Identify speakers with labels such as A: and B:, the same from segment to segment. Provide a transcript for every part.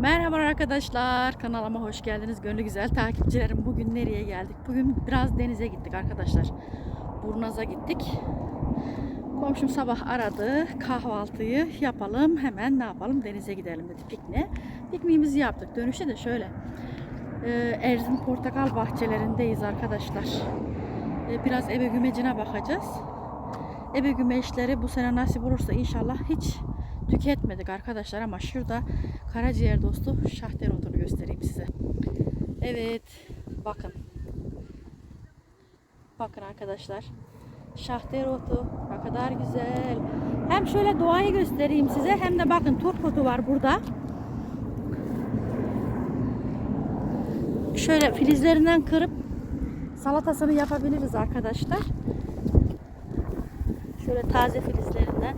A: Merhaba arkadaşlar. Kanalıma hoş geldiniz. Gönlü güzel takipçilerim. Bugün nereye geldik? Bugün biraz denize gittik arkadaşlar. Burnaz'a gittik. Komşum sabah aradı. Kahvaltıyı yapalım. Hemen ne yapalım? Denize gidelim dedi. Pikniğe. Pikniğimizi yaptık. Dönüşte de şöyle. e, Erzin portakal bahçelerindeyiz arkadaşlar. E, Biraz ebe gümecine bakacağız. Ebe gümeşleri bu sene nasip olursa inşallah hiç tüketmedik arkadaşlar ama şurada karaciğer dostu şahterotunu göstereyim size. Evet bakın. Bakın arkadaşlar. Şahterotu ne kadar güzel. Hem şöyle doğayı göstereyim size hem de bakın turpotu var burada. Şöyle filizlerinden kırıp salatasını yapabiliriz arkadaşlar. Şöyle taze filizlerinden.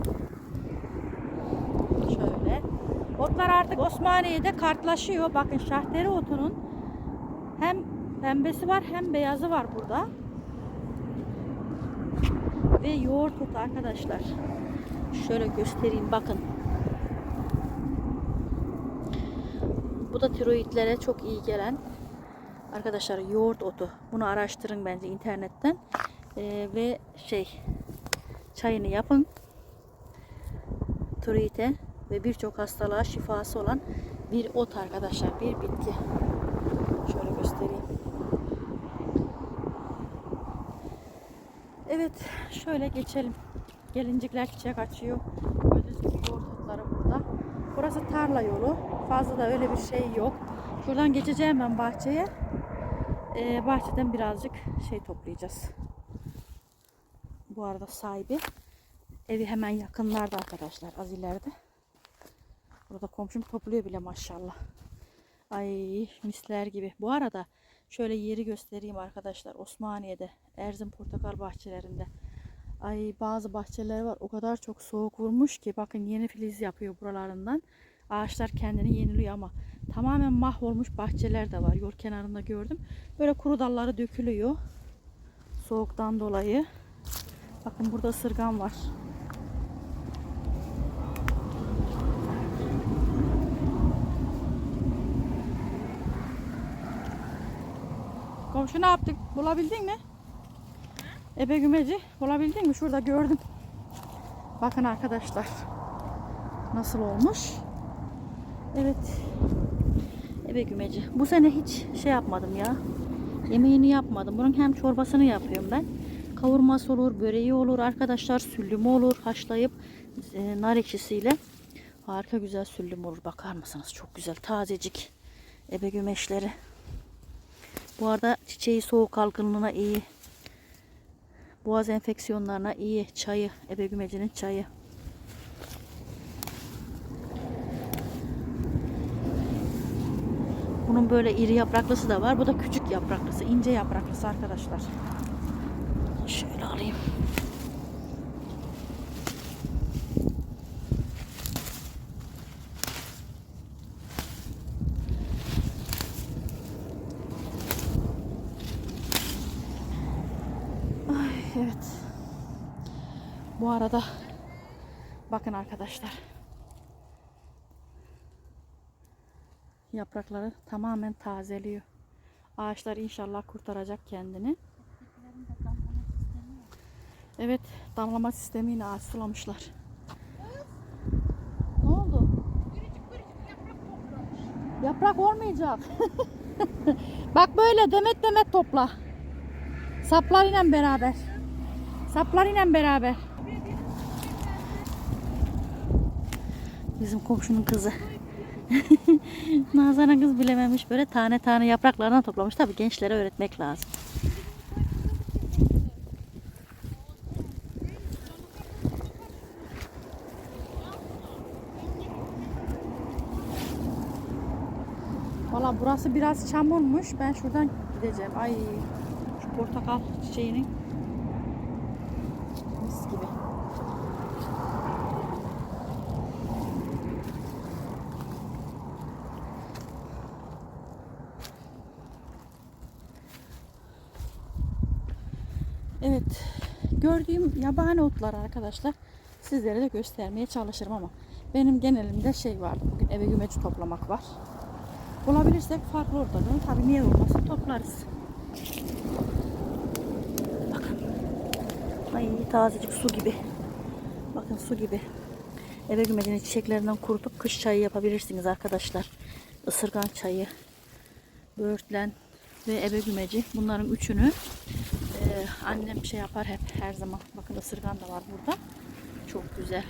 A: Otlar artık Osmaniye'de kartlaşıyor. Bakın şahteri otunun hem pembesi var hem beyazı var burada. Ve yoğurt otu arkadaşlar. Şöyle göstereyim bakın. Bu da tiroidlere çok iyi gelen arkadaşlar yoğurt otu. Bunu araştırın bence internetten. Ee, ve şey çayını yapın. Tiroide ve birçok hastalığa şifası olan bir ot arkadaşlar. Bir bitki. Şöyle göstereyim. Evet. Şöyle geçelim. Gelincikler çiçek açıyor. Gördüğünüz yoğurt otları burada. Burası tarla yolu. Fazla da öyle bir şey yok. Şuradan geçeceğim ben bahçeye. Ee, bahçeden birazcık şey toplayacağız. Bu arada sahibi evi hemen yakınlarda arkadaşlar. Az ileride. Burada komşum topluyor bile maşallah. Ay misler gibi. Bu arada şöyle yeri göstereyim arkadaşlar. Osmaniye'de Erzin portakal bahçelerinde. Ay bazı bahçeler var. O kadar çok soğuk vurmuş ki bakın yeni filiz yapıyor buralarından. Ağaçlar kendini yeniliyor ama tamamen mahvolmuş bahçeler de var. Yol kenarında gördüm. Böyle kuru dalları dökülüyor. Soğuktan dolayı. Bakın burada ısırgan var. Komşu ne yaptık? Bulabildin mi? Ebe gümeci bulabildin mi? Şurada gördüm. Bakın arkadaşlar. Nasıl olmuş? Evet. Ebe gümeci. Bu sene hiç şey yapmadım ya. Yemeğini yapmadım. Bunun hem çorbasını yapıyorum ben. Kavurması olur, böreği olur arkadaşlar. Süllümü olur. Haşlayıp e, nar ekşisiyle. Harika güzel süllüm olur. Bakar mısınız? Çok güzel. Tazecik. Ebe gümeşleri. Bu arada çiçeği soğuk algınlığına iyi. Boğaz enfeksiyonlarına iyi. Çayı, ebe gümecinin çayı. Bunun böyle iri yapraklısı da var. Bu da küçük yapraklısı, ince yapraklısı arkadaşlar. Şöyle alayım. Ay, evet. Bu arada bakın arkadaşlar. Yaprakları tamamen tazeliyor. Ağaçlar inşallah kurtaracak kendini. Evet, damlama sistemiyle ağaç sulamışlar. Ne oldu? Yaprak olmayacak. Bak böyle demet demet topla. Saplarıyla beraber. Saplarıyla beraber. Bizim komşunun kızı. Nazan'ın kız bilememiş böyle tane tane yapraklarından toplamış. Tabii gençlere öğretmek lazım. Valla burası biraz çamurmuş. Ben şuradan gideceğim. Ay şu portakal çiçeğinin mis gibi. Evet. Gördüğüm yabani otlar arkadaşlar. Sizlere de göstermeye çalışırım ama Benim genelimde şey vardı. Bugün eve gümeci toplamak var. Bulabilirsek farklı ortada. Tabii niye olmasın toplarız. Bakın. Ay tazecik su gibi. Bakın su gibi. Eve gümecinin çiçeklerinden kurutup kış çayı yapabilirsiniz arkadaşlar. Isırgan çayı, böğürtlen ve ebe gümeci. Bunların üçünü e, annem şey yapar hep her zaman. Bakın ısırgan da var burada. Çok güzel.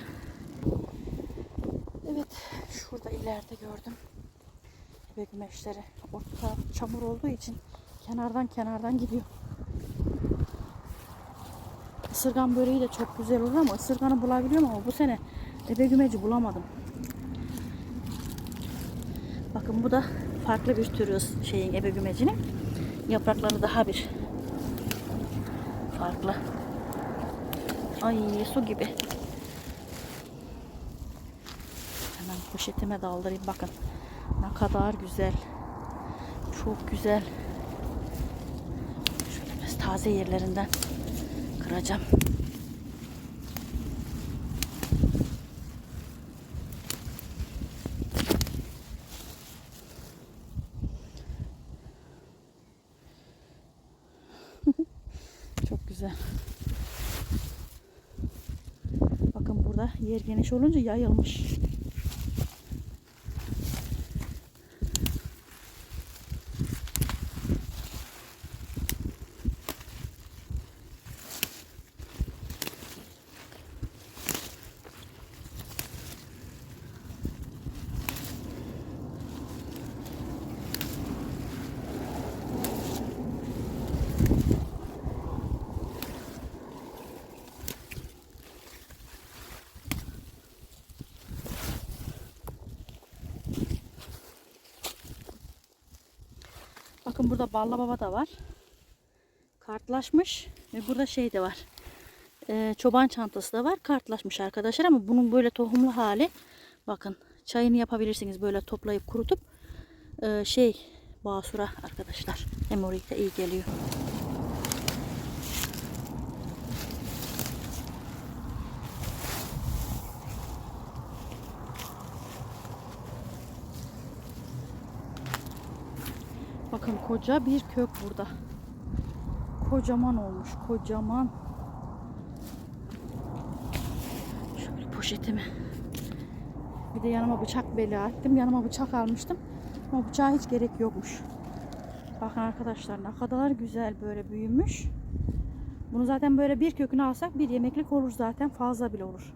A: Evet şurada ileride gördüm. Ebe gümeşleri. Orta çamur olduğu için kenardan kenardan gidiyor. Isırgan böreği de çok güzel olur ama ısırganı bulabiliyorum ama bu sene ebe gümeci bulamadım. Bakın bu da farklı bir türü şeyin ebe gümecinin. Yaprakları daha bir farklı. Ay su gibi. Hemen poşetime daldırayım bakın. Ne kadar güzel. Çok güzel. Şöyle biraz taze yerlerinden kıracağım. Çok güzel. Bakın burada yer geniş olunca yayılmış. Bakın burada Balla Baba da var. Kartlaşmış ve burada şey de var. Ee, çoban çantası da var. Kartlaşmış arkadaşlar ama bunun böyle tohumlu hali. Bakın çayını yapabilirsiniz böyle toplayıp kurutup. Ee, şey basura arkadaşlar. Hemoroide iyi geliyor. Bakın koca bir kök burada. Kocaman olmuş, kocaman. Şöyle poşetimi. Bir de yanıma bıçak bela ettim. Yanıma bıçak almıştım. Ama bıçağa hiç gerek yokmuş. Bakın arkadaşlar ne kadar güzel böyle büyümüş. Bunu zaten böyle bir kökünü alsak bir yemeklik olur zaten. Fazla bile olur.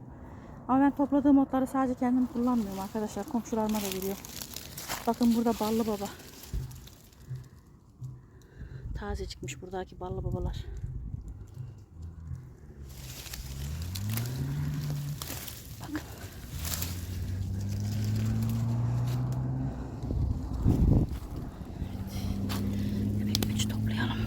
A: Ama ben topladığım otları sadece kendim kullanmıyorum arkadaşlar. Komşularıma da veriyor. Bakın burada ballı baba. Taze çıkmış buradaki ballı babalar. Bakın. Evet. Yemek güç toplayalım.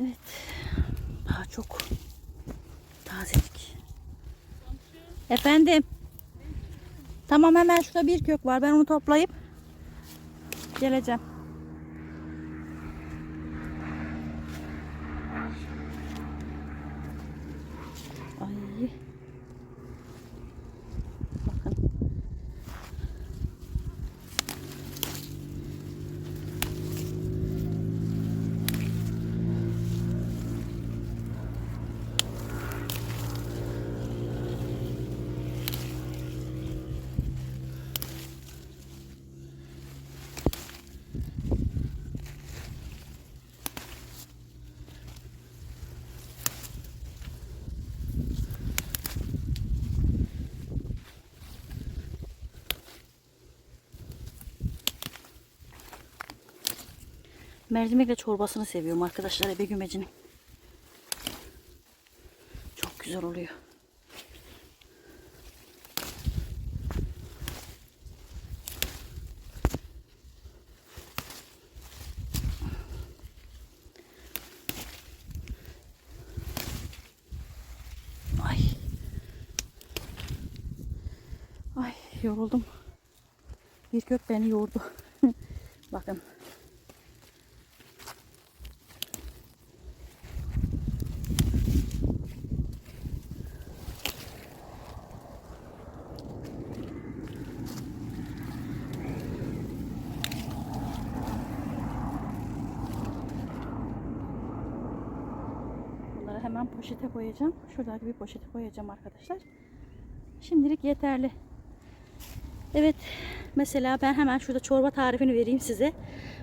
A: Evet. Daha çok tazelik. Efendim. Tamam hemen şurada bir kök var. Ben onu toplayıp geleceğim. Ay.
B: Mercimekle çorbasını seviyorum arkadaşlar ebe gümecinin. Çok güzel oluyor. Ay. Ay yoruldum. Bir kök beni yordu. Bakın. Bunları hemen poşete koyacağım. Şuradaki bir poşete koyacağım arkadaşlar. Şimdilik yeterli. Evet mesela ben hemen şurada çorba tarifini vereyim size.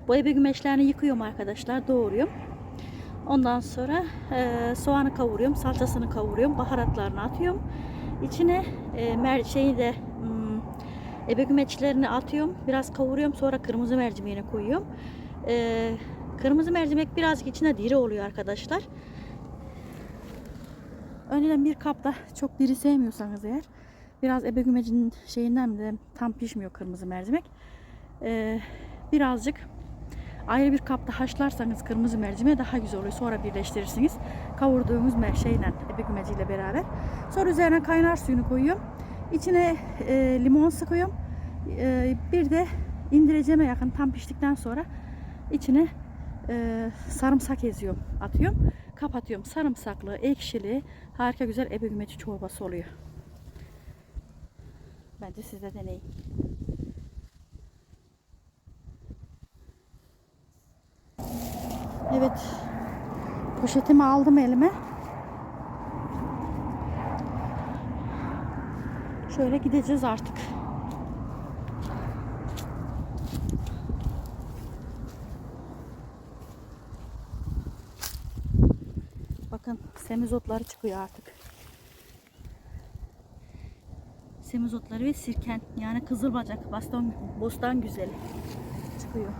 B: Bu ebe gümeşlerini yıkıyorum arkadaşlar. Doğruyorum. Ondan sonra e, soğanı kavuruyorum. Salçasını kavuruyorum. Baharatlarını atıyorum. İçine e, mer şeyi de hmm, ebe gümeçlerini atıyorum. Biraz kavuruyorum. Sonra kırmızı mercimeğini koyuyorum. E, kırmızı mercimek birazcık içine diri oluyor arkadaşlar. Önceden bir kapta çok diri sevmiyorsanız eğer biraz ebe gümecinin şeyinden de tam pişmiyor kırmızı mercimek. Ee, birazcık ayrı bir kapta haşlarsanız kırmızı mercimeği daha güzel oluyor. Sonra birleştirirsiniz. Kavurduğumuz şeyle ebe gümeciyle beraber. Sonra üzerine kaynar suyunu koyuyorum. İçine e, limon sıkıyorum. E, bir de indireceğime yakın tam piştikten sonra içine e, sarımsak eziyorum. Atıyorum. Kapatıyorum. Sarımsaklı, ekşili, harika güzel ebe gümeci çorbası oluyor. Bence siz de deneyin. Evet. Poşetimi aldım elime. Şöyle gideceğiz artık. Bakın semizotları çıkıyor artık. Semizotları ve sirken yani kızılbacak baston, bostan güzeli çıkıyor.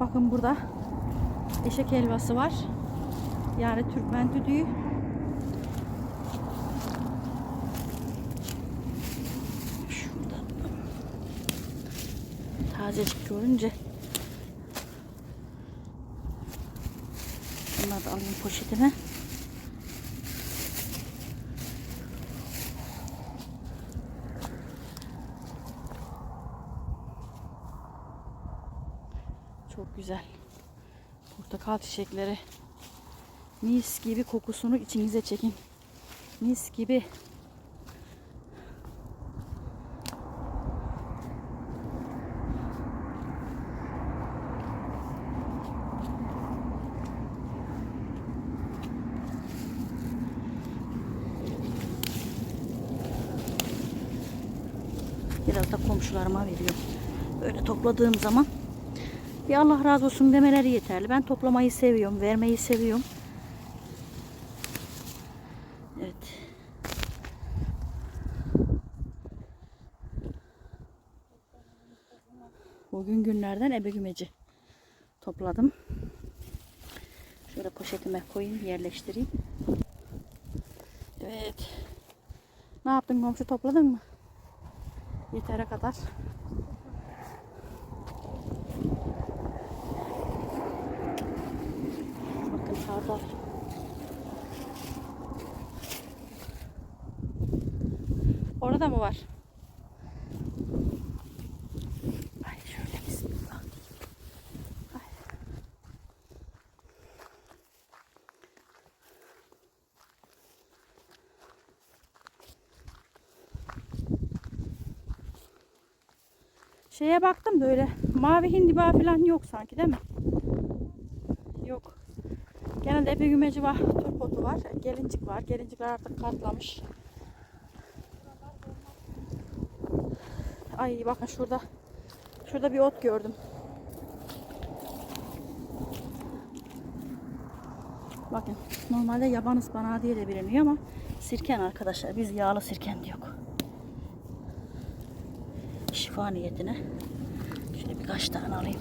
B: Bakın burada eşek helvası var. Yani Türkmen düdüğü. Şurada. Tazecik görünce Bunları da alayım poşetime. Çok güzel. Portakal çiçekleri. Mis gibi kokusunu içinize çekin. Mis gibi. Biraz da komşularıma veriyorum. Böyle topladığım zaman bir Allah razı olsun demeleri yeterli. Ben toplamayı seviyorum, vermeyi seviyorum. Evet. Bugün günlerden ebe gümeci topladım. Şöyle poşetime koyayım, yerleştireyim. Evet. Ne yaptın komşu topladın mı? Yetere kadar. Bakın hardal. Orada mı var? Şeye baktım da öyle mavi hindiba falan yok sanki değil mi? Yok. Genelde ebe gümeci var, turpotu var, gelincik var. Gelincikler artık katlamış. Ay bakın şurada. Şurada bir ot gördüm. Bakın normalde yaban ıspanağı diye de biliniyor ama sirken arkadaşlar. Biz yağlı sirken diyor. Şifa niyetine. Şöyle birkaç tane alayım.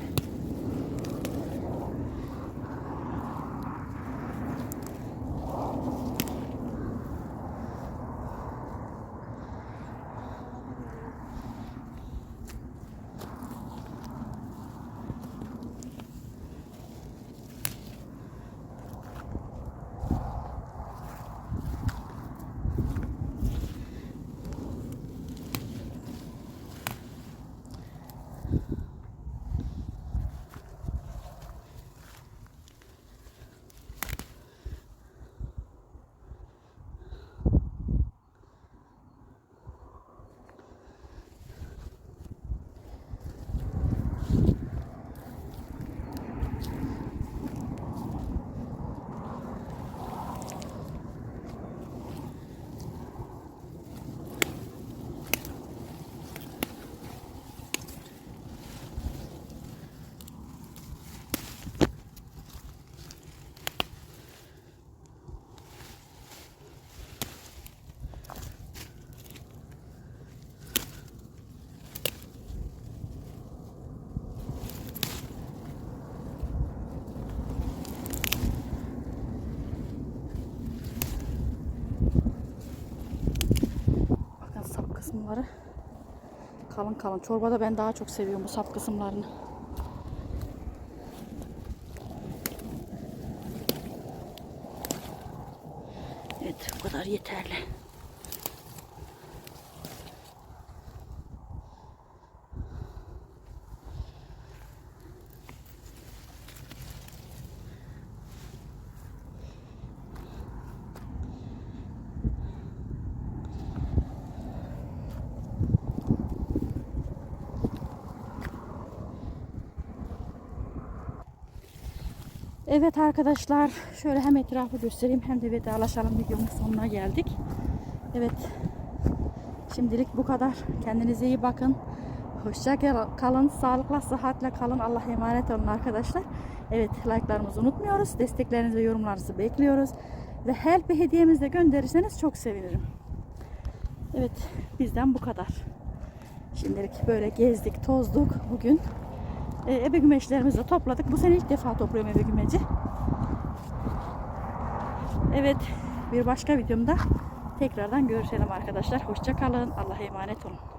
B: Bakın sap kısımları kalın kalın. Çorbada ben daha çok seviyorum bu sap kısımlarını. Evet bu kadar yeterli. Evet arkadaşlar şöyle hem etrafı göstereyim hem de vedalaşalım videonun sonuna geldik. Evet şimdilik bu kadar. Kendinize iyi bakın. Hoşça kal- kalın. Sağlıkla sıhhatle kalın. Allah'a emanet olun arkadaşlar. Evet like'larımızı unutmuyoruz. Desteklerinizi ve yorumlarınızı bekliyoruz. Ve her bir hediyemizi de gönderirseniz çok sevinirim. Evet bizden bu kadar. Şimdilik böyle gezdik, tozduk bugün. E, ebe gümeşlerimizi de topladık. Bu sene ilk defa topluyorum ebe gümeci. Evet, bir başka videomda tekrardan görüşelim arkadaşlar. Hoşça kalın. Allah'a emanet olun.